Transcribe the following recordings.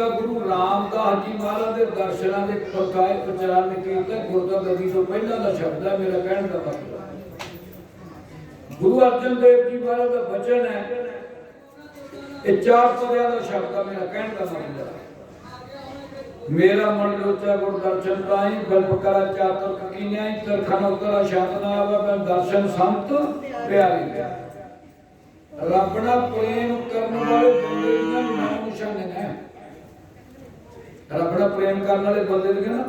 ਹੈ ਇਹ ਪਿਤਾ ਗੁਰੂ ਰਾਮਦਾਸ ਜੀ ਮਹਾਰਾਜ ਦੇ ਦਰਸ਼ਨਾਂ ਦੇ ਪ੍ਰਕਾਇ ਪ੍ਰਚਾਰਨ ਕੀਤਾ ਗੁਰਦਾ ਗਦੀ ਤੋਂ ਪਹਿਲਾਂ ਦਾ ਸ਼ਬਦ ਹੈ, ਮੇਰਾ ਕਹਿਣ ਦਾ ਮਤਲਬ। ਗੁਰੂ ਅਰਜਨ ਦੇਵ ਜੀ ਮਹਾਰਾਜ ਦਾ ਬਚਨ ਹੈ, ਇਹ ਚਾਰ ਪਦਿਆਂ ਦਾ ਸ਼ਬਦ ਹੈ, ਮੇਰਾ ਕਹਿਣ ਦਾ ਮਤਲਬ ਹੈ। ਮੇਰਾ ਮਨ ਲੋਚਾ ਗੁਰ ਦਰਸ਼ਨ ਤਾਈ ਗਲਪ ਕਰਾ ਚਾਤਰ ਕੀਨਿਆਈ ਤਰਖਨ ਉਤਰਾ ਸ਼ਾਤਨਾ ਆਵਾ, ਮੈਂ ਦਰਸ਼ਨ ਸੰਤ ਪਿਆਰੀ ਰੱਬ ਨਾਲ ਪ੍ਰੇਮ ਕਰਨ ਵਾਲੇ ਬੰਦੇ ਦੀਆਂ ਨੌ ਨਿਸ਼ਾਨੇ ਨੇ। ਰੱਬ ਨਾਲ ਪ੍ਰੇਮ ਕਰਨ ਵਾਲੇ ਬੰਦੇ ਦੀਆਂ ਨਾ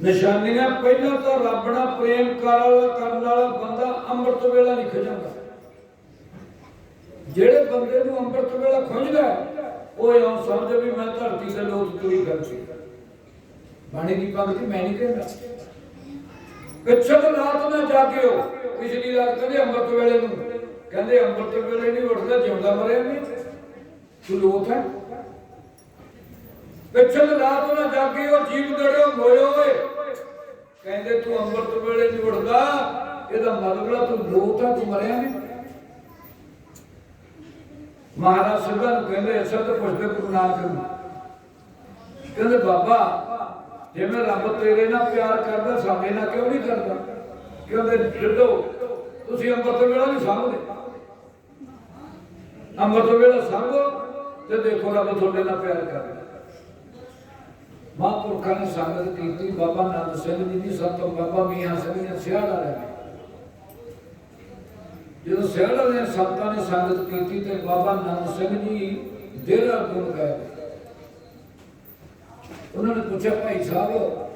ਨਿਸ਼ਾਨੀਆਂ ਪਹਿਲਾਂ ਤਾਂ ਰੱਬ ਨਾਲ ਪ੍ਰੇਮ ਕਰਨ ਵਾਲਾ ਬੰਦਾ ਅੰਮ੍ਰਿਤ ਵੇਲਾ ਨਹੀਂ ਖਿਜਾਂਦਾ ਜਿਹੜੇ ਬੰਦੇ ਨੂੰ ਅੰਮ੍ਰਿਤ ਵੇਲਾ ਖੁੰਝਦਾ ਉਹ ਇਉਂ ਸਮਝ ਵੀ ਮੈਂ ਧਰਤੀ ਦੇ ਲੋਕ ਤੁਰੀ ਕਰਦੀ ਬਾਣੀ ਦੀ ਪੰਕਤੀ ਮੈਂ ਨਹੀਂ ਕਹਿੰਦਾ। ਪਿਛਲ ਰਾਤ ਨਾ ਜਾਗਿਓ ਪਿਛਲੀ ਰਾਤ ਕਹਿੰਦੇ ਅੰਮ੍ਰਿਤ ਵੇਲੇ ਨੂੰ। ਕਹਿੰਦੇ ਅੰਮ੍ਰਿਤ ਵੇਲੇ ਨਹੀਂ ਉੱਠਦਾ, ਜਿਉਂਦਾ ਮਰਿਆ ਨਹੀਂ ਤੂੰ ਲੋਕ ਹੈ? ਪਿਛਲ ਰਾਤ ਨਾ ਜਾਗਿਓ ਜੀਵ ਗੜਿਓ ਮੋਇਓ ਓਏ ਕਹਿੰਦੇ ਤੂੰ ਅੰਮ੍ਰਿਤ ਵੇਲੇ ਨਹੀਂ ਉੱਠਦਾ, ਇਹਦਾ ਮਤਲਬ ਹੈ ਤੂੰ ਲੋਕ ਤੂੰ ਮਰਿਆ ਨਹੀਂ ਮਹਾਰਾਜ ਸਿੰਘਾਂ ਨੂੰ ਕਹਿੰਦੇ ਅਸਲ ਤੇ ਪੁੱਛਦੇ ਗੁਰੂ ਨਾਨਕ ਨੂੰ। ਕਹਿੰਦੇ, ਬਾਬਾ ਜਿਵੇਂ ਰੱਬ ਤੇਰੇ ਨਾਲ ਪਿਆਰ ਕਰਦਾ, ਸਾਡੇ ਨਾਲ ਕਿਉਂ ਨਹੀਂ ਕਰਦਾ? ਕਹਿੰਦੇ ਜਿੱਦੋ ਤੁਸੀਂ ਅੰਮ੍ਰਿਤ ਵੇਲਾ ਨਹੀਂ ਸਾਂਭਦੇ। ਅੰਮ੍ਰਿਤ ਵੇਲਾ ਸਾਂਭੋ ਤੇ ਦੇਖੋ ਰੱਬ ਤੁਹਾਡੇ ਨਾਲ ਪਿਆਰ ਕਰਦਾ। ਮਹਾਂਪੁਰਖਾਂ ਨੇ ਸੰਗਤ ਕੀਤੀ, ਬਾਬਾ ਨੰਦ ਸਿੰਘ ਜੀ ਦੀ ਸੰਤ ਬਾਬਾ ਮੀਆਂ ਸਿੰਘ ਜੀ ਸਿਆੜ ਵਾਲੇ ਜਦੋਂ ਸਿਆੜ ਵਾਲੇ ਸੰਤਾਂ ਨੇ ਸੰਗਤ ਕੀਤੀ ਤੇ ਬਾਬਾ ਨੰਦ ਸਿੰਘ ਜੀ ਦੇਰਾ ਗੁਣ ਗਏ। ਉਹਨਾਂ ਨੇ ਪੁੱਛਿਆ, ਭਾਈ ਸਾਹਿਬ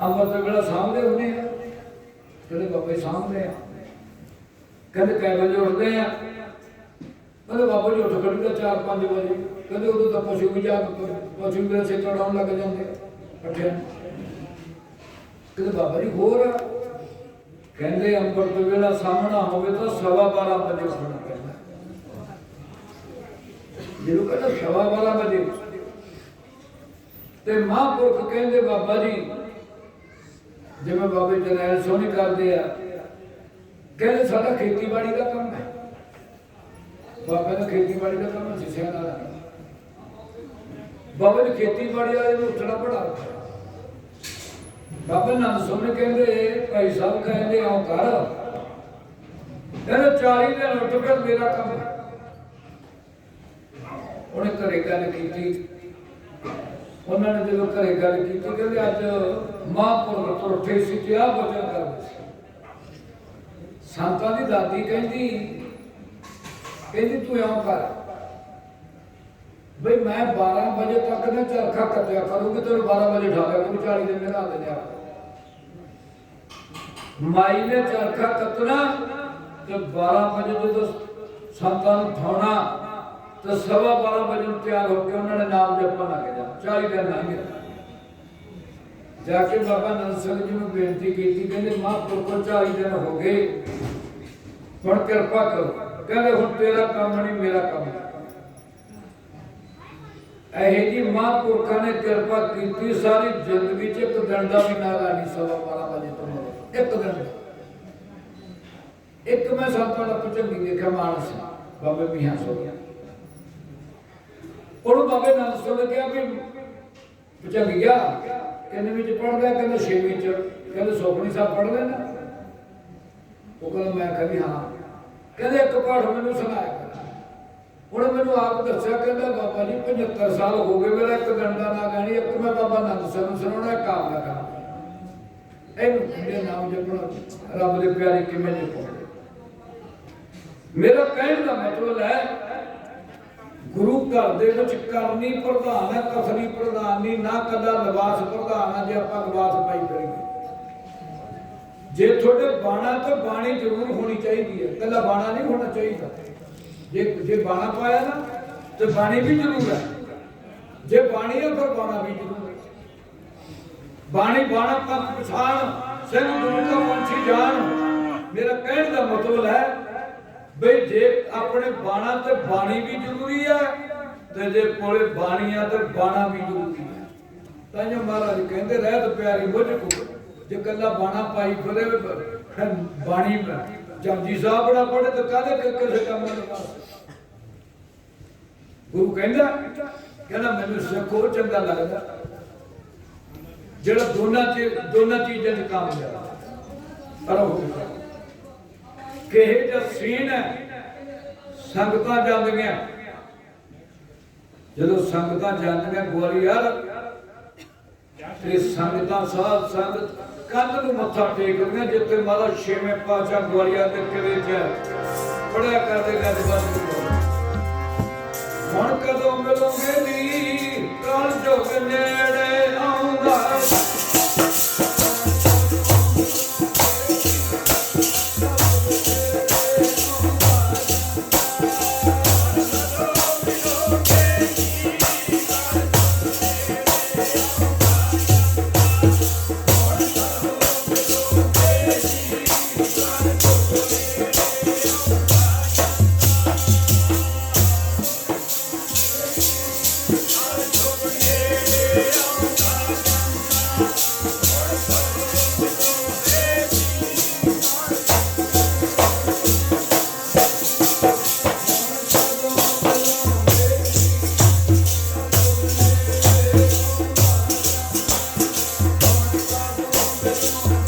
ਅੰਮ੍ਰਿਤ ਵੇਲਾ ਸਾਹਮਣੇ ਹੁੰਦੇ ਆ? ਕਹਿੰਦੇ, ਬਾਬਾ ਜੀ ਸਾਹਮਣੇ ਆ। ਕਹਿੰਦੇ ਕੈ ਵਜੇ ਉੱਠਦੇ ਆ? ਕਹਿੰਦੇ, ਬਾਬਾ ਜੀ ਉੱਠ ਖੜੀਦਾ 4-5 ਵਜੇ। ਕਹਿੰਦੇ, ਉਦੋਂ ਤਾਂ ਪਸ਼ੂ ਵੀ ਜਾ ਪਸ਼ੂ ਵੀ ਸੇ ਚੜਾਉਣ ਲੱਗ ਜਾਂਦੇ ਪੱਠਿਆਂ ਨੂੰ। ਬਾਬਾ ਜੀ ਹੋਰ ਕਹਿੰਦੇ ਅੰਮ੍ਰਿਤ ਵੇਲਾ ਸਾਹਮਣਾ ਹੋਵੇ ਤਾਂ ਸਵਾ 12 ਵਜੇ ਉੱਠਣਾ ਪੈਂਦਾ। ਜਿਹਨੂੰ ਕਹਿੰਦਾ ਸਵਾ 12 ਵਜੇ ਤੇ ਮਹਾਂਪੁਰਖ ਕਹਿੰਦੇ ਬਾਬਾ ਜੀ, ਜਿਵੇਂ ਬਾਬੇ ਜਰਨੈਲ ਸੋਹਣੀ ਕਰਦੇ ਆ, ਕਹਿੰਦੇ ਸਾਡਾ ਖੇਤੀਬਾੜੀ ਦਾ ਕੰਮ ਹੈ। ਬਾਬਾ ਦਾ ਖੇਤੀਬਾੜੀ ਦਾ ਕੰਮ ਸੀ ਨਾਲ ਦਾ ਬਾਬਾ ਨੇ ਖੇਤੀਬਾੜੀ ਵਾਲੇ ਨੂੰ ਉੱਠਣਾ ਪੜਾ ਬਾਬਾ ਨੰਦ ਸੋਹਣੇ ਕਹਿੰਦੇ, ਭਾਈ ਸਾਹਿਬ ਕਹਿੰਦੇ, ਆਉ ਕਰ ਕਹਿੰਦੇ 40 ਦਿਨ ਉੱਠ ਕੇ ਮੇਰਾ ਕੰਮ ਉਹਨੇ ਘਰੇ ਗੱਲ ਕੀਤੀ। ਉਹਨਾਂ ਨੇ ਜਦੋਂ ਘਰੇ ਗੱਲ ਕੀਤੀ, ਕਹਿੰਦੇ, ਅੱਜ ਮਹਾਂਪੁਰਖ ਤੋਂ ਉੱਠੇ ਸੀ ਤੇ ਆਹ ਬਚਨ ਕਰਦੇ ਸੀ। ਸੰਤਾਂ ਦੀ ਦਾਦੀ ਕਹਿੰਦੀ ਕਹਿੰਦੀ, ਤੂੰ ਇਉਂ ਕਰ ਬਈ ਮੈਂ 12 ਵਜੇ ਤੱਕ ਨਾ ਚਰਖਾ ਕੱਟਿਆ ਕਰੂੰਗੀ, ਤੈਨੂੰ 12 ਵਜੇ ਉਠਾ ਲਿਆ ਕਰੂੰ 40 ਦਿਨ ਮੇਰਾ ਦਿੰਦੇ ਆ ਮਾਈ ਨੇ ਚਰਖਾ ਕੱਤਣਾ ਤੇ 12 ਵਜੇ ਜਦੋਂ ਸੰਤਾਂ ਨੂੰ ਉਠਾਉਣਾ ਤੇ ਸਵਾ 12 ਵਜੇ ਨੂੰ ਤਿਆਰ ਹੋ ਕੇ ਉਹਨਾਂ ਨੇ ਨਾਮ ਜਪਣ ਲੱਗ ਜਾ। 40 ਦਿਨ ਲੰਘ ਗਏ ਜਾ ਕੇ ਬਾਬਾ ਨੰਦ ਸਿੰਘ ਜੀ ਨੂੰ ਬੇਨਤੀ ਕੀਤੀ, ਕਹਿੰਦੇ ਮਹਾਂਪੁਰਖੋ 40 ਦਿਨ ਹੋ ਗਏ। ਹੁਣ ਕਿਰਪਾ ਕਰੋ। ਕਹਿੰਦੇ ਹੁਣ ਤੇਰਾ ਕੰਮ ਨਹੀਂ, ਮੇਰਾ ਕੰਮ ਇਹ ਜੀ ਮਹਾਂਪੁਰਖਾਂ ਨੇ ਕਿਰਪਾ ਕੀਤੀ, ਸਾਰੀ ਜ਼ਿੰਦਗੀ ਚ ਇੱਕ ਦਿਨ ਦਾ ਵੀ ਨਾ ਲਾਣੀ ਸਵਾ 12 ਵਜੇ ਤੋਂ ਮਗਰੋਂ। ਇੱਕ ਦਿਨ ਦਾ। ਇੱਕ ਮੈਂ ਸੰਤਾਂ ਦਾ ਪੁੱਛਣ ਦੇਖਿਆ ਮਾਨਸ, ਬਾਬੇ ਮੀਆਂ ਸੋ ਗਿਆ ਉਹਨੂੰ ਬਾਬੇ ਨੰਦ ਸੋ ਨੇ ਕਿਹਾ ਵੀ ਪੁੱਛਣ ਗਿਆ ਕਿੰਨੇ ਵਿੱਚ ਪੜਦਾ ਕਹਿੰਦਾ ਛੇਵੀਂ ਚ, ਕਹਿੰਦੇ ਸੁਖਣੀ ਸਾਹਿਬ ਪੜ ਲੈਣਾ ਉਹ ਕਹਿੰਦਾ ਮੈਂ ਕਹਿੰਦੀ ਹਾਂ ਕਹਿੰਦੇ ਇੱਕ ਪਾਠ ਮੈਨੂੰ ਸੁਣਾਇਆ ਕਰ ਉਹਨੇ ਮੈਨੂੰ ਆਪ ਦੱਸਿਆ ਕਹਿੰਦਾ ਬਾਬਾ ਜੀ 75 ਸਾਲ ਹੋ ਗਏ, ਮੇਰਾ ਇੱਕ ਦਿਨ ਦਾ ਨਾ ਗਾਣੀ ਇੱਕ ਮੈਂ ਬਾਬਾ ਨੰਦ ਸਿੰਘ ਨੂੰ ਸੁਣਾਉਣਾ, ਇੱਕ ਆਪ ਦਾ ਕੰਮ ਇਹਨੂੰ ਮੇਰੇ ਨਾਮ ਜਪਣਾ, ਰੱਬ ਦੇ ਪਿਆਰੇ ਕਿਵੇਂ ਜਪੋ ਮੇਰਾ ਕਹਿਣ ਦਾ ਮਤਲਬ ਹੈ, ਗੁਰੂ ਘਰ ਦੇ ਵਿੱਚ ਕਰਨੀ ਪ੍ਰਧਾਨ ਹੈ ਕਥਨੀ ਪ੍ਰਧਾਨ ਨਹੀਂ, ਨਾ ਕਦਾ ਲਿਬਾਸ ਪ੍ਰਧਾਨ ਹੈ, ਜੇ ਆਪਾਂ ਲਿਬਾਸ ਪਾਈ ਕਰੀਏ। ਜੇ ਤੁਹਾਡੇ ਬਾਣਾ ਤੇ ਬਾਣੀ ਜ਼ਰੂਰ ਹੋਣੀ ਚਾਹੀਦੀ ਹੈ ਕੱਲਾ ਬਾਣਾ ਨਹੀਂ ਹੋਣਾ ਚਾਹੀਦਾ। ਜੇ ਜੇ ਬਾਣਾ ਪਾਇਆ ਨਾ, ਤੇ ਬਾਣੀ ਵੀ ਜ਼ਰੂਰ ਹੈ। ਜੇ ਬਾਣੀ ਹੈ, ਫਿਰ ਬਾਣਾ ਵੀ ਜ਼ਰੂਰ ਹੈ। ਬਾਣੀ, ਬਾਣਾ ਪੰਥ ਪਛਾਣ ਸਿੰਘ ਗੁਰੂ ਦਾ ਪੰਛੀ ਜਾਣ। ਮੇਰਾ ਕਹਿਣ ਦਾ ਮਤਲਬ ਹੈ ਬਈ ਜੇ ਆਪਣੇ ਬਾਣਾ ਤੇ ਬਾਣੀ ਵੀ ਜ਼ਰੂਰੀ ਹੈ, ਤੇ ਜੇ ਕੋਲੇ ਬਾਣੀ ਤੇ ਬਾਣਾ ਵੀ ਜ਼ਰੂਰੀ ਹੈ। ਤਾਂ ਜੋ ਮਹਾਰਾਜ ਕਹਿੰਦੇ, ਰਹਿਤ ਪਿਆਰੀ ਮੁਝ ਕੋ, ਜੇ ਕੱਲਾ ਬਾਣਾ ਪਾਈ ਫਿਰੇ, ਫਿਰ ਬਾਣੀ ਜਪਜੀ ਸਾਹਿਬ ਬੜਾ ਪੜ੍ਹੇ ਤੇ ਕਾਹਦੇ ਕਿ- ਕਿਸੇ ਕੰਮ ਦੇ ਗੁਰੂ ਕਹਿੰਦਾ ਕਹਿੰਦਾ ਮੈਨੂੰ ਸਿੱਖੋ ਚੰਗਾ ਲੱਗਦਾ। ਜਿਹੜਾ ਦੋਨਾਂ ਚ, ਦੋਨਾਂ ਚੀਜ਼ਾਂ ਚ ਕਾਮਯਾਬ ਪਰ ਉਹ ਕਿਹੇ ਜਿਹਾ ਸੀਨ ਹੈ, ਸੰਗਤਾਂ ਜਾਂਦੀਆਂ ਜਦੋਂ ਸੰਗਤਾਂ ਜਾਂਦੀਆਂ ਗਵਾਲੀਅਰ ਤੇ ਸੰਗਤਾਂ ਸਾਧ ਸੰਗਤ ਕੰਧ ਨੂੰ ਮੱਥਾ ਟੇਕਦੇ ਜਿੱਥੇ ਮਹਾਰਾਜ ਛੇਵੇਂ ਪਾਤਸ਼ਾਹ ਗਵਾਲੀਅਰ ਦੇ ਕਿਲੇ 'ਚ ਪੜਿਆ ਕਰਦੇ ਗੱਜ ਹੁਣ ਕਦੋਂ ਮਿਲੋਗੇ ਨੀ? ਕਾਲ ਜੋਗ ਨੇੜੇ। ਗੁਰੂ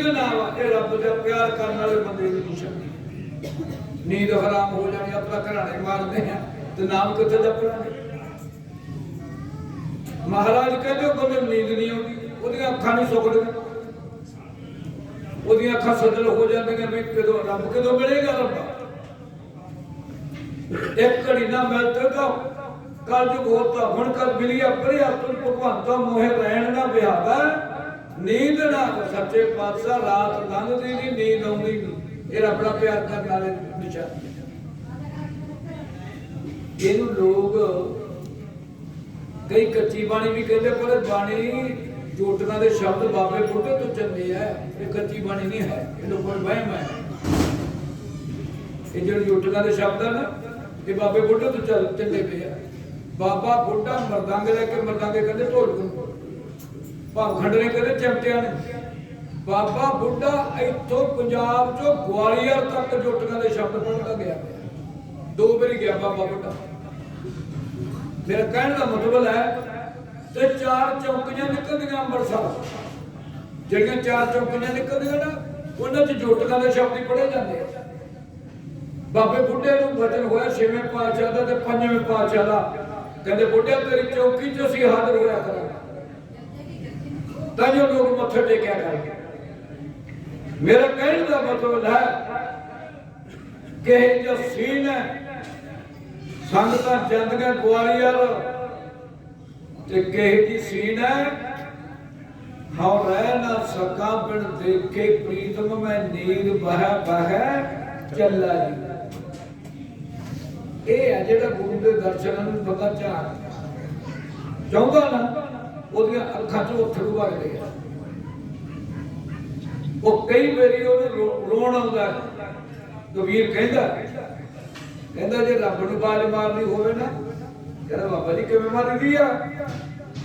ਨੀਂਦ ਨਾ ਆਵਾ, ਰੱਬ ਦਾ ਪਿਆਰ ਕਰਨ ਵਾਲੇ ਬੰਦੇ ਦੀ ਨਿਸ਼ਾਨੀ ਨੀਂਦ ਹਰਾਮ ਹੋ ਜਾਣੀ ਆਪਣਾ ਘਰਾਣੇ ਮਾਰਦੇ ਆ ਤੇ ਨਾਮ ਕਿੱਥੇ ਜਪਣਾ? ਮਹਾਰਾਜ ਕਹਿੰਦੇ ਬੰਦੇ ਨੀਂਦ ਨਹੀਂ ਆਉਂਦੀ, ਉਹਦੀਆਂ ਅੱਖਾਂ ਨਹੀਂ ਸੁੱਕਦੀਆਂ। ਉਹਦੀਆਂ ਅੱਖਾਂ ਸਜਲ ਹੋ ਜਾਂਦੀਆਂ ਵੀ ਕਦੋਂ ਰੱਬ, ਕਦੋਂ ਮਿਲੇਗਾ ਰੱਬ? ਇੱਕ ਘੜੀ ਨਾ ਮਿਲ ਤਾਂ ਕੱਲ ਜੁਗ ਹੋਤਾ, ਹੁਣ ਕਦ ਮਿਲਿਆ ਪਰਿਆ ਤੁਲ ਭਗਵੰਤਾ ਮੋਹਿ ਰਹਿਣ ਨਾ ਵਿਹਾਵਾ ਨੀਂਦ ਨਾ ਸੱਚੇ ਪਾਤਸ਼ਾਹ ਰਾਤ ਲੰਘਦੀ ਨਹੀਂ ਨੀਂਦ ਆਉਂਦੀ ਨਹੀਂ ਇਹ ਰੱਬ ਦਾ ਪਿਆਰ ਕਰਨ ਵਾਲੇ ਨਿਸ਼ਾਨੀ ਇਹਨੂੰ ਲੋਕ ਕਈ ਕੱਚੀ ਬਾਣੀ ਵੀ ਕਹਿੰਦੇ, ਪਰ ਬਾਣੀ ਜੋਟੀਆਂ ਦੇ ਸ਼ਬਦ ਬਾਬੇ ਬੁੱਢੇ ਤੋਂ ਚੱਲੇ ਆ। ਇਹ ਕੱਚੀ ਬਾਣੀ ਨਹੀਂ ਹੈ, ਇਹ ਲੋਕਾਂ ਨੂੰ ਵਹਿਮ ਹੈ। ਇਹ ਜਿਹੜੇ ਜੋਟੀਆਂ ਦੇ ਸ਼ਬਦ ਹਨ, ਇਹ ਬਾਬੇ ਬੁੱਢੇ ਤੋਂ ਚੱਲ ਚੱਲੇ ਪਏ ਆ। ਬਾਬਾ ਬੁੱਢਾ ਮਰਦੰਗ ਲੈ ਕੇ ਮਰਦੰਗੇ ਕਹਿੰਦੇ ਢੋਲ ਨੂੰ। ਭਾਖੰਡ ਨੇ ਕਹਿੰਦੇ ਚਮਟਿਆਂ ਨੇ। ਬਾਬਾ ਬੁੱਢਾ ਇੱਥੋਂ ਪੰਜਾਬ ਚੋਂ ਗਵਾਲੀਅਰ ਤੱਕ ਜੋਟੀਆਂ ਦੇ ਸ਼ਬਦ ਪੜ੍ਹਦਾ ਗਿਆ। ਦੋ ਵਾਰੀ ਗਿਆ ਬਾਬਾ ਬੁੱਢਾ। ਮੇਰਾ ਕਹਿਣ ਦਾ ਮਤਲਬ ਹੈ ਤੇ ਚਾਰ ਚੌਕੀਆਂ ਨਿਕਲਦੀਆਂ ਅੰਮ੍ਰਿਤਸਰ। ਜਿਹੜੀਆਂ ਚਾਰ ਚੌਕੀਆਂ ਨਿਕਲਦੀਆਂ ਨਾ, ਉਹਨਾਂ 'ਚ ਜੋਟੀਆਂ ਦੇ ਸ਼ਬਦ ਹੀ ਪੜ੍ਹੇ ਜਾਂਦੇ ਆ। ਬਾਬੇ ਬੁੱਢੇ ਨੂੰ ਵਚਨ ਹੋਇਆ ਛੇਵੇਂ ਪਾਤਸ਼ਾਹ ਦਾ ਤੇ ਪੰਜਵੇਂ ਪਾਤਸ਼ਾਹ ਦਾ। ਕਹਿੰਦੇ ਬੁੱਢੇ ਤੇਰੀ ਚੌਕੀ 'ਚ ਅਸੀਂ ਹਾਜ਼ਰ ਹੋਇਆ ਕਰਾਂਗੇ। ਤਾਂ ਜੋ ਲੋਕ ਮੱਥੇ ਟੇਕਿਆ ਕਰਦੇ ਮੇਰਾ ਕਹਿਣ ਦਾ ਮਤਲਬ ਹੈ ਕਿ ਜੋ ਸੀਨ ਹੈ, ਸੰਗਤਾਂ ਜਾਂਦੀਆਂ ਗਵਾਲੀਅਰ ਤੇ ਕਿਹੇ ਦੀ ਸੀਨ ਹੈ, ਹਉ ਰਹਿ ਨਾ ਸਕਾਂ ਬਿਨ ਦੇਖੇ ਪ੍ਰੀਤਮ, ਮੈਂ ਨੀਰ ਬਹਿ ਬਹਿ ਚੱਲਾ ਜੀ। ਇਹ ਹੈ ਜਿਹੜਾ ਗੁਰੂ ਦੇ ਦਰਸ਼ਨਾਂ ਨੂੰ ਪਤਾ ਚਾਹ ਚਾਹੁੰਦਾ ਨਾ ਉਹਦੀਆਂ ਅੱਖਾਂ 'ਚੋਂ ਅਥਰੂ ਵਗਦੇ ਆ। ਉਹ ਕਈ ਵਾਰੀ ਉਹਨੂੰ ਰੋਣ ਆਉਂਦਾ ਕਬੀਰ ਕਹਿੰਦਾ ਕਹਿੰਦਾ ਜੇ ਰੱਬ ਨੂੰ ਬਾਜ ਮਾਰਨੀ ਹੋਵੇ ਨਾ, ਕਹਿੰਦਾ ਬਾਬਾ ਜੀ ਕਿਵੇਂ ਮਾਰੀਦੀ ਆ?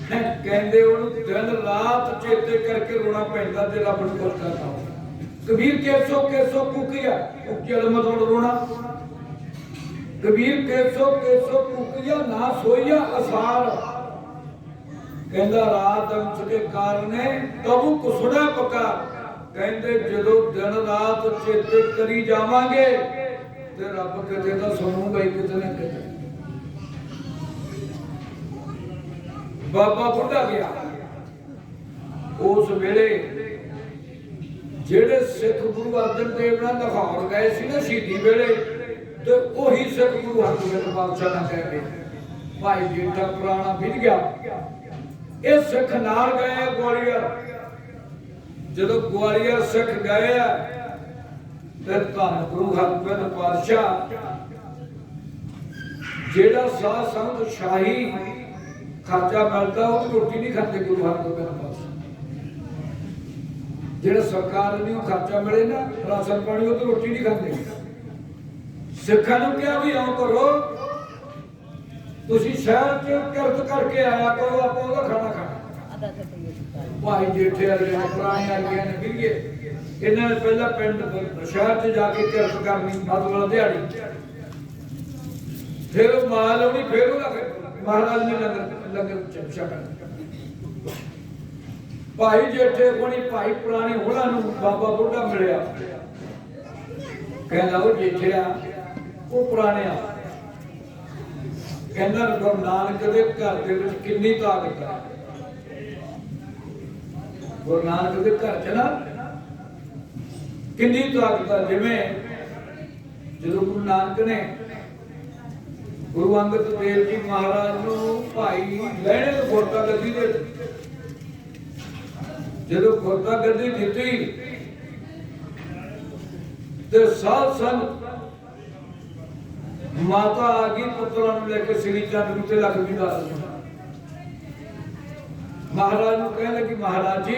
ਕਹਿੰਦੇ ਉਹਨੂੰ ਦਿਨ ਰਾਤ ਚੇਤੇ ਕਰਕੇ ਰੋਣਾ ਪੈਂਦਾ ਤੇ ਰੱਬ ਨੂੰ ਕੁਝ ਕਰਨਾ ਕਬੀਰ ਕੇਸੋ ਕੇਸੋ ਕੁਕੀਆ ਕੁਕੀਆ ਦਾ ਮਤਲਬ ਰੋਣਾ। ਕਬੀਰ ਕੇਸੋ ਕੇਸੋ ਕੁਕੀਆ ਨਾ ਸੋਈਆ ਅਸਾਰ। ਕਹਿੰਦਾ ਰਾਤ ਅੰਸ਼ ਕੇ ਕਾਰਨੇ ਕਬੂ ਕੁਸੜਾ ਪਕਾ। ਕਹਿੰਦੇ ਜਦੋਂ ਦਿਨ ਰਾਤ ਚੇਤੇ ਕਰੀ ਜਾਵਾਂਗੇ ਤੇ ਰੱਬ ਕਿਤੇ ਤਾਂ ਸੁਣੂਗਾ ਹੀ ਕਿਤੇ ਨਾ ਕਿਤੇ। ਬਾਬਾ ਬੁੱਢਾ ਗਿਆ। ਉਸ ਵੇਲੇ ਜਿਹੜੇ ਸਿੱਖ ਗੁਰੂ ਅਰਜਨ ਦੇਵ ਨਾਲ ਲਾਹੌਰ ਗਏ ਸੀ ਨਾ ਸ਼ਹੀਦੀ ਵੇਲੇ, ਤੇ ਉਹੀ ਸਿੱਖ ਗੁਰੂ ਹਰਗੋਬਿੰਦ ਪਾਤਸ਼ਾਹ ਨਾਲ ਕਹਿ ਗਏ ਭਾਈ ਜੀ ਜੀਠਾ ਪੁਰਾਣਾ ਵਿਧ ਗਿਆ। ਇਹ ਸਿੱਖ ਨਾਲ ਗਏ ਗਵਾਲੀਅਰ। ਜਦੋਂ ਗਵਾਲੀਅਰ ਸਿੱਖ ਗਏ ਆ ਤੇ ਧੰਨ ਗੁਰੂ ਹਰਗੋਬਿੰਦ ਪਾਤਸ਼ਾਹ, ਜਿਹੜਾ ਸਾਧ ਸੰਗਤ ਸ਼ਾਹੀ ਖਰਚਾ ਮਿਲਦਾ ਉਹ ਰੋਟੀ ਨਹੀਂ ਖਾਂਦੇ ਗੁਰੂ ਹਰਗੋਬਿੰਦ ਪਾਤਸ਼ਾਹ। ਜਿਹੜਾ ਸਰਕਾਰ ਨੂੰ ਖਰਚਾ ਮਿਲੇ ਨਾ, ਰਾਸ਼ਨ ਪਾਣੀ ਉਹ ਤੇ ਰੋਟੀ ਨਹੀਂ ਖਾਂਦੇ। ਸਿੱਖਾਂ ਨੂੰ ਕਿਹਾ ਵੀ ਆਓ ਕਰੋ ਤੁਸੀਂ ਸ਼ਹਿਰ ਚ ਕਿਰਤ ਕਰਕੇ ਆਇਆ ਕਰੋ, ਆਪਾਂ ਉਹਦਾ ਖਾਣਾ ਖਾਣਾ। ਭਾਈ ਜੇਠੇ ਵਾਲੇ ਨੇ ਪੁਰਾਣੇ ਵਾਲੇ ਨੇ ਵੀਰੀਏ ਇਹਨਾਂ ਨੇ ਪਹਿਲਾਂ ਪਿੰਡ ਸ਼ਹਿਰ ਚ ਜਾ ਕੇ ਕਿਰਤ ਕਰਨੀ ਮਤਲਬ ਦਿਹਾੜੀ। ਫਿਰ ਉਹ ਮਾਲ ਆਉਣੀ, ਫਿਰ ਉਹਦਾ ਮਹਾਰਾਜ ਨੇ ਲੰਗਰ ਲੰਗਰ ਛਕਣਾ ਭਾਈ ਜੇਠੇ ਕੋਣੀ ਭਾਈ ਪੁਰਾਣੇ ਹੋਣਾ ਨੂੰ ਬਾਬਾ ਬੁੱਢਾ ਮਿਲਿਆ। ਕਹਿੰਦਾ ਉਹ ਜੇਠਿਆ ਉਹ ਪੁਰਾਣਿਆ ਕਹਿੰਦਾ ਗੁਰੂ ਨਾਨਕ ਦੇ ਘਰ ਦੇ ਵਿੱਚ ਕਿੰਨੀ ਤਾਕਤ ਹੈ ਗੁਰੂ ਨਾਨਕ ਦੇ ਘਰ ਚ ਨਾ ਕਿੰਨੀ ਤਾਕਤ ਹੈ ਜਿਵੇਂ ਜਦੋਂ ਗੁਰੂ ਨਾਨਕ ਨੇ ਗੁਰੂ ਅੰਗਦ ਦੇਵ ਜੀ ਮਹਾਰਾਜ ਨੂੰ ਭਾਈ ਲੈਣੇ ਨੂੰ ਗੁਰਤਾ ਗੱਦੀ ਦੇ ਜਦੋਂ ਗੁਰਤਾ ਗੱਦੀ ਦਿੱਤੀ ਤੇ ਸਾਧ ਸੰਗ ਮਾਤਾ ਆ ਗਈ, ਪੁੱਤਰਾਂ ਨੂੰ ਲੈ ਕੇ ਸ੍ਰੀ ਚੰਦ ਨੂੰ ਤੇ ਲਖਮੀ ਦਾਸ ਨੂੰ ਮਹਾਰਾਜ ਨੂੰ ਕਹਿਣ ਲੱਗੀ, ਮਹਾਰਾਜ ਜੀ,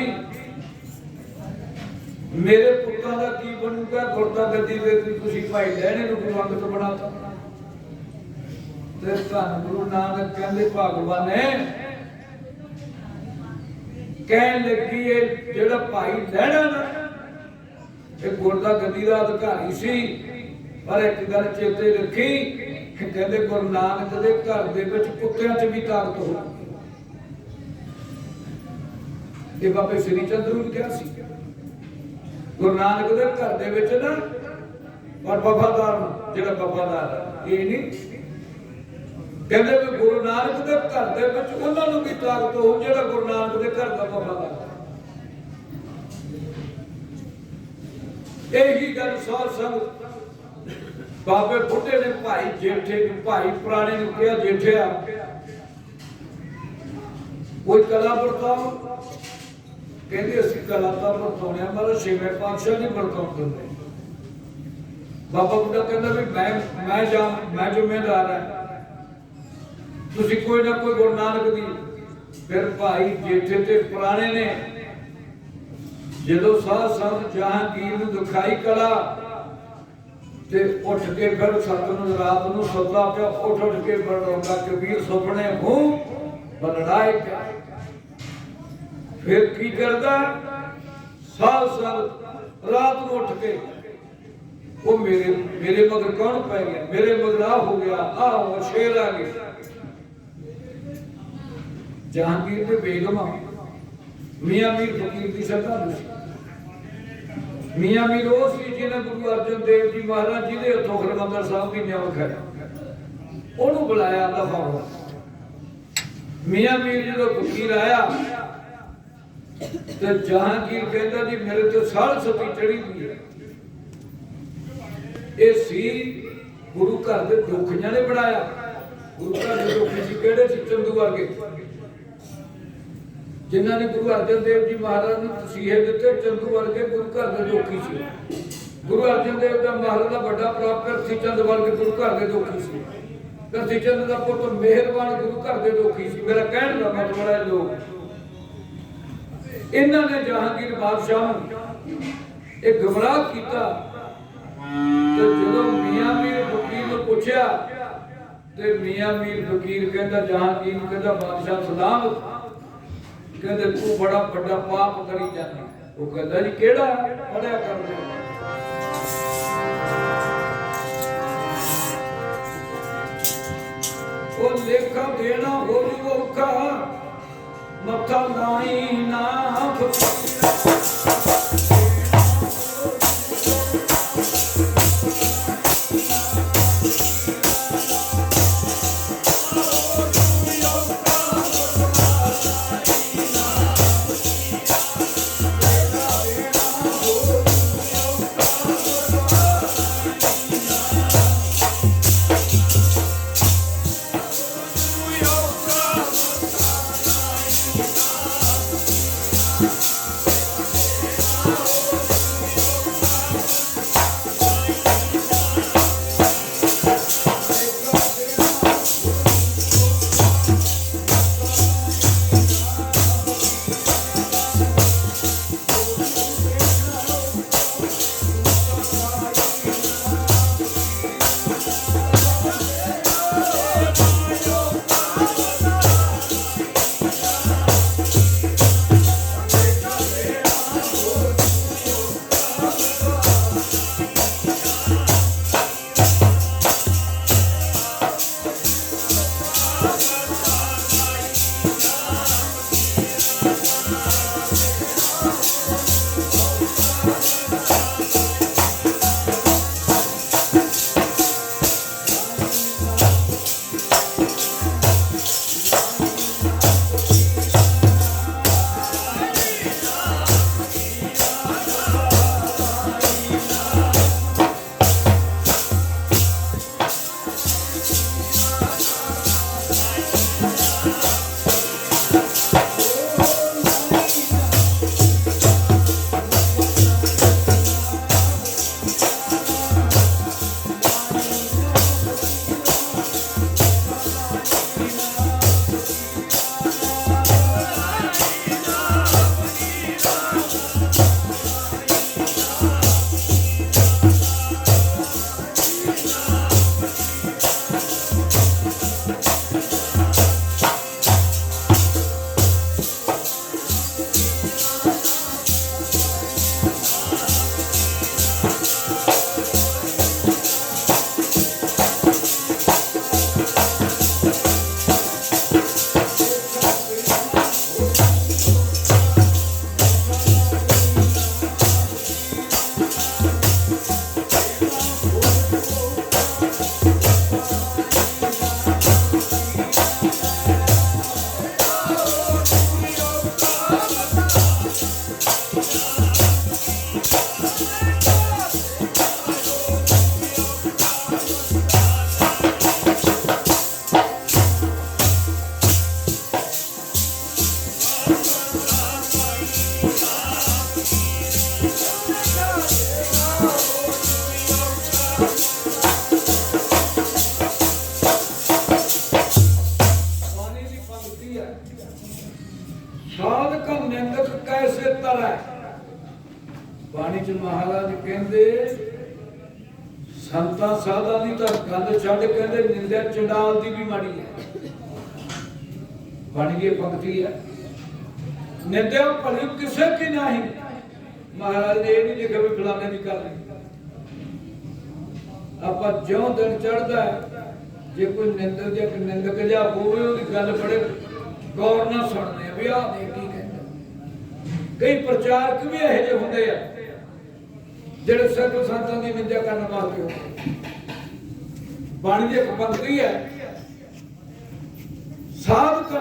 ਮੇਰੇ ਪੁੱਤਾਂ ਦਾ ਕੀ ਬਣੂਗਾ? ਗੁਰਤਾ ਗੱਦੀ ਦੇ ਤੁਸੀਂ ਭਾਈ ਲੈਣੇ ਨੂੰ ਗੁਰੂ ਅੰਗਦ ਬਣਾਤਾ ਤੇ ਧੰਨ ਗੁਰੂ ਨਾਨਕ ਕਹਿੰਦੇ, ਭਗਵਾਨ ਨੇ ਕਹਿਣ ਲੱਗੀ, ਇਹ ਜਿਹੜਾ ਭਾਈ ਲੈਣਾ ਨਾ, ਇਹ ਗੁਰਦਾ ਗੱਦੀ ਦਾ ਅਧਿਕਾਰੀ ਸੀ। ਪਰ ਇੱਕ ਗੱਲ ਚੇਤੇ ਰੱਖੀ ਕਿ ਕਹਿੰਦੇ ਗੁਰੂ ਨਾਨਕ ਦੇ ਘਰ ਦੇ ਵਿੱਚ ਕੁੱਤਿਆਂ 'ਚ ਵੀ ਤਾਕਤ ਹੋ ਇਹ ਬਾਬੇ ਸ੍ਰੀ ਚੰਦਰੂ ਨੇ ਕਿਹਾ ਸੀ। ਗੁਰੂ ਨਾਨਕ ਦੇ ਘਰ ਦੇ ਵਿੱਚ ਨਾ ਪਰ ਵਫਾਦਾਰ ਜਿਹੜਾ ਵਫਾਦਾਰ ਇਹ ਨਹੀਂ। ਕਹਿੰਦੇ ਵੀ ਗੁਰੂ ਨਾਨਕ ਦੇ ਘਰ ਦੇ ਵਿੱਚ ਉਹਨਾਂ ਨੂੰ ਵੀ ਤਾਕਤ ਹੋ ਜਿਹੜਾ ਗੁਰੂ ਨਾਨਕ ਦੇ ਘਰ ਦਾ ਵਫਾਦਾਰ ਇਹੀ ਗੱਲ ਸਾਧ ਸੰਗਤ ਬਾਬੇ ਬੁੱਢੇ ਨੇ ਭਾਈ ਜੇਠੇ ਨੂੰ ਭਾਈ, ਪੁਰਾਣੇ ਨੂੰ ਕਿਹਾ ਜੇਠਿਆ ਕੋਈ ਕਲਾ ਵਰਤਾਓ? ਕਹਿੰਦੇ ਅਸੀਂ ਕਲਾ ਤਾਂ ਵਰਤਾਉਣੇ ਆ ਪਰ ਛੇਵੇਂ ਪਾਤਸ਼ਾਹ ਨਹੀਂ ਵਰਤਾਉਣ ਦਿੰਦੇ ਬਾਬਾ ਬੁੱਢਾ ਕਹਿੰਦਾ ਵੀ ਮੈਂ ਮੈਂ ਜਾਂ, ਮੈਂ ਜ਼ਿੰਮੇਦਾਰ ਹਾਂ। ਤੁਸੀਂ ਕੋਈ ਨਾ ਕੋਈ ਗੁਰੂ ਨਾਨਕ ਦੀ। ਫਿਰ ਭਾਈ ਜੇਠੇ ਤੇ ਪੁਰਾਣੇ ਨੇ। ਜਦੋਂ ਸਾਧ ਸੰਤ ਜਹਾਂਗੀਰ ਨੂੰ ਦਿਖਾਈ ਕਲਾ ਤੇ ਉੱਠ ਕੇ ਫਿਰ ਸਤ ਨੂੰ, ਰਾਤ ਨੂੰ ਸੁੱਤਾ ਪਿਆ, ਉੱਠ ਉੱਠ ਕੇ ਬੜਾਉਂਦਾ ਕਬੀਰ ਸੁਪਨੇ ਮੂੰਹ ਬਲੜਾਏ ਫਿਰ ਕੀ ਕਰਦਾ? ਸਾਧ ਸੰਤ ਰਾਤ ਨੂੰ ਉੱਠ ਕੇ, ਉਹ ਮੇਰੇ ਮੇਰੇ ਮਗਰ ਕੌਣ ਪੈ ਗਿਆ? ਮੇਰੇ ਮਗਰ ਆ ਹੋ ਗਿਆ, ਆ ਹੋ ਸ਼ੇਰ ਆ ਗਿਆ ਜਹਾਂਗੀਰ ਦੇ ਬੇਗਮ ਮੀਆਂ ਮੀਰ ਫਕੀਰ ਦੀ ਸ਼ਰਧਾਲੂ ਸੀ ਮੀਆਂ ਮੀਰ ਉਹ ਸੀ ਜਿਹਨੇ ਗੁਰੂ ਅਰਜਨ ਦੇਵ ਜੀ ਮਹਾਰਾਜ ਜੀ ਦੇ ਹੱਥੋਂ ਹਰਮੰਦਰ ਸਾਹਿਬ ਦੀ ਨਿਆਮ ਖਾਇਆ ਉਹਨੂੰ ਬੁਲਾਇਆ ਲਾਹੌਰ ਮੀਆਂ ਮੀਰ ਜਦੋਂ ਫਕੀਰ ਆਇਆ, ਤੇ ਜਹਾਂਗੀਰ ਕਹਿੰਦਾ ਜੀ, ਮੇਰੇ ਤੇ ਸਾਲ ਸਤੀ ਚੜੀ ਹੋਈ ਹੈ। ਇਹ ਸੀ ਗੁਰੂ ਘਰ ਦੇ ਦੁੱਖ ਨੇ ਬਣਾਇਆ। ਗੁਰੂ ਘਰ ਦੇ ਦੁੱਖ ਸੀ ਕਿਹੜੇ ਸੀ? ਚੰਦੂ ਵਰਗੇ। ਜਿਨ੍ਹਾਂ ਨੇ ਗੁਰੂ ਅਰਜਨ ਦੇਵ ਜੀ ਮਹਾਰਾਜ ਨੂੰ ਤਸੀਹੇ ਦਿੱਤੇ, ਚੰਦੂ ਵਰਗੇ ਗੁਰੂ ਘਰ ਦੇ ਦੁੱਖੀ ਸੀ। ਗੁਰੂ ਅਰਜਨ ਦੇਵ ਦਾ ਮਹਾਰਾਜ ਦਾ ਵੱਡਾ ਪ੍ਰਾਪਤ ਸੀ ਚੰਦ ਵਰਗੇ ਗੁਰੂ ਘਰ ਦੇ ਦੁੱਖੀ ਸੀ। ਕਰਤੀ ਚੰਦ ਦਾ ਪੁੱਤ ਮਿਹਰਬਾਨ ਗੁਰੂ ਘਰ ਦੇ ਦੁੱਖੀ ਸੀ। ਮੇਰਾ ਕਹਿਣ ਦਾ ਮਤਲਬ ਹੈ, ਲੋਕ, ਇਹਨਾਂ ਨੇ ਜਹਾਂਗੀਰ ਬਾਦਸ਼ਾਹ ਨੂੰ ਇਹ ਗਮਰਾਹ ਕੀਤਾ ਤੇ ਜਦੋਂ ਮੀਆਂ ਮੀਰ ਫਕੀਰ ਨੂੰ ਪੁੱਛਿਆ ਤੇ ਮੀਆਂ ਮੀਰ ਫਕੀਰ ਕਹਿੰਦਾ, ਜਹਾਂਗੀਰ ਕਹਿੰਦਾ, ਬਾਦਸ਼ਾਹ ਸਲਾਮ ਕਹਿੰਦੇ ਤੂੰ ਬੜਾ ਵੱਡਾ ਪਾਪ ਕਰੀ ਜਾਂਦਾ ਉਹ ਕਹਿੰਦਾ ਜੀ, ਕਿਹੜਾ? ਪੜਿਆ ਕਰਦੇ ਉਹ ਲੇਖਾ ਦੇਣਾ ਹੋ ਜੂ ਔਖਾ। ਮੱਥਾ ਲਾਈ ਨਾ ਫਕੀਰ ਦੀ ਛੱਡ ਕਹਿੰਦੇ ਨਿੰਦਿਆ ਚੰਡਾਲ ਦੀ ਵੀ ਮਾੜੀ ਹੈ। ਪਾਣੀ ਦੀ ਇਹ ਹੈ। ਨਿੰਦਿਆ ਭਲੀ ਕਿਸੇ ਕੀ ਨਹੀਂ। ਮਹਾਰਾਜ ਨੇ ਇਹ ਨਹੀਂ ਲਿਖਿਆ ਵੀ ਫਲਾਣੇ ਦੀ ਕਰ ਲਈ ਆਪਾਂ ਜਿਉਂ ਦਿਨ ਚੜਦਾ ਜੇ ਕੋਈ ਨਿੰਦਕ ਜਾਂ ਨਿੰਦਕ ਜਾਂ ਹੋਵੇ, ਉਹਦੀ ਗੱਲ ਬੜੇ ਗੌਰ ਨਾਲ ਸੁਣਦੇ ਆ ਵੀ ਆਹ ਦੇਖ ਕੀ ਕਹਿੰਦਾ। ਕਈ ਪ੍ਰਚਾਰਕ ਵੀ ਇਹੋ ਜਿਹੇ ਹੁੰਦੇ ਆ, ਜਿਹੜੇ ਸਿੱਖ ਸੰਤਾਂ ਦੀ ਨਿੰਦਿਆ ਕਰਨ ਵਾਸਤੇ ਹੁੰਦੇ ਬਾਣੀ ਦੀ ਇੱਕ ਹੈ ਸਾਧ ਕਾ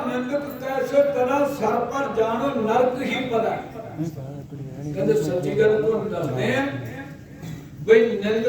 ਕੈਸੇ ਤਰ੍ਹਾਂ ਸਰ ਪਰ ਜਾਣੋ, ਨਰਕ ਹੀ ਪਦਾ ਕਹਿੰਦੇ ਸੱਚੀ ਗੱਲ ਤੁਹਾਨੂੰ ਦੱਸਦੇ ਆ। ਬਈ ਨਿੰਦ